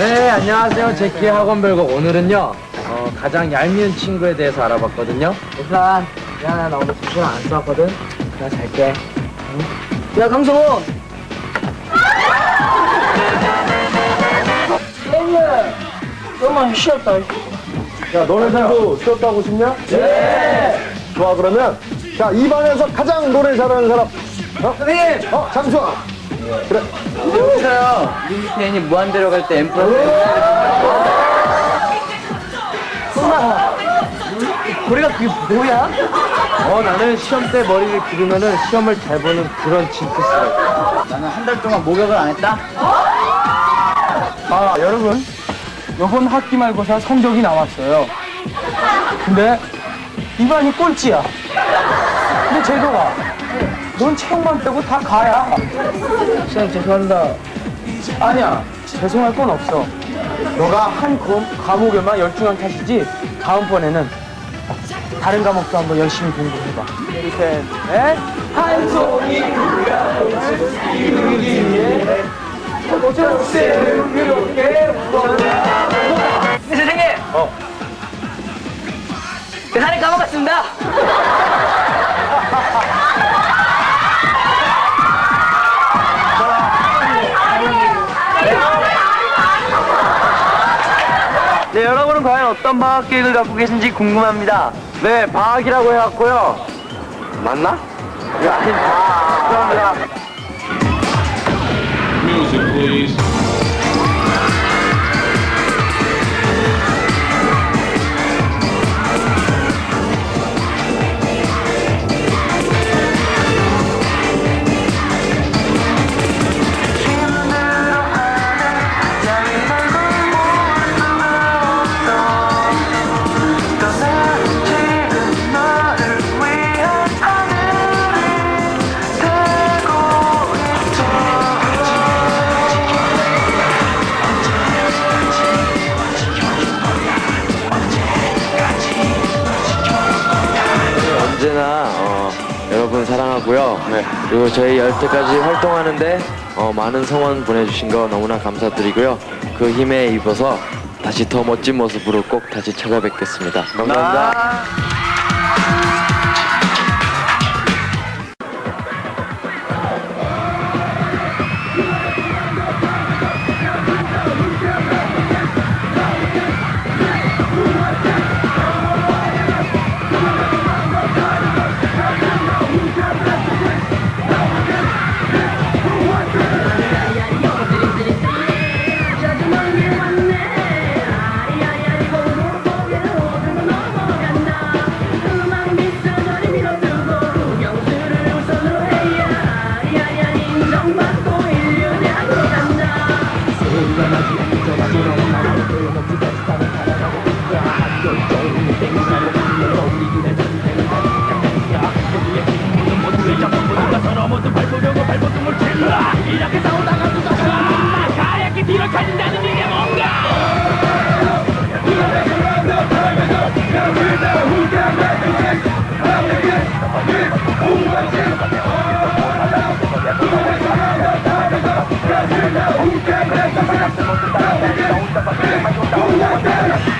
네, 안녕하세요. 제키 학원별곡 오늘은요, 어, 가장 얄미운 친구에 대해서 알아봤거든요. 일단 미안해 나 오늘 점심 안 쏘았거든 나 잘게 응? 야 강성호 땡이야 너만 쉬었다 야, 노래 잘도 쉬었다고 싶냐? 네! 좋아, 그러면. 자, 이 반에서 가장 노래 잘하는 사람. 어? 선생님 어, 장수아. 그래. 여기서요 뮤지션이 무한대로 갈 때 M 플러스 엄마 우리가 그게 뭐야? 어, 나는 시험 때 머리를 기르면은 시험을 잘 보는 그런 징크스가 있어. 나는 한 달 동안 목욕을 안 했다 아, 여러분. 요번 학기 말고사 성적이 나왔어요. 근데 이반이 꼴찌야. 근데 제도가 넌 체육만 빼고 다 가야. 선생님 죄송합니다 아니야. 죄송할 건 없어. 너가 한 과- 과목에만 열중한 탓이지 다음번에는 다른 과목도 한번 열심히 공부해봐. 셋, 넷. 한 손이 이루기에 어쩌세요 그렇게. 네, 선생님 어 대사를 까먹었습니다 어떤 방학 계획을 갖고 계신지 궁금합니다. 네, 방학이라고 해갖고요. 맞나? 아닌데. 죄송합니다. 여러분 사랑하고요. 네. 그리고 저희 열 때까지 활동하는데 어, 많은 성원 보내주신 거 너무나 감사드리고요. 그 힘에 입어서 다시 더 멋진 모습으로 꼭 다시 찾아뵙겠습니다. 감사합니 Yeah. Trabalhar pelo mundo da a família mais não dá uma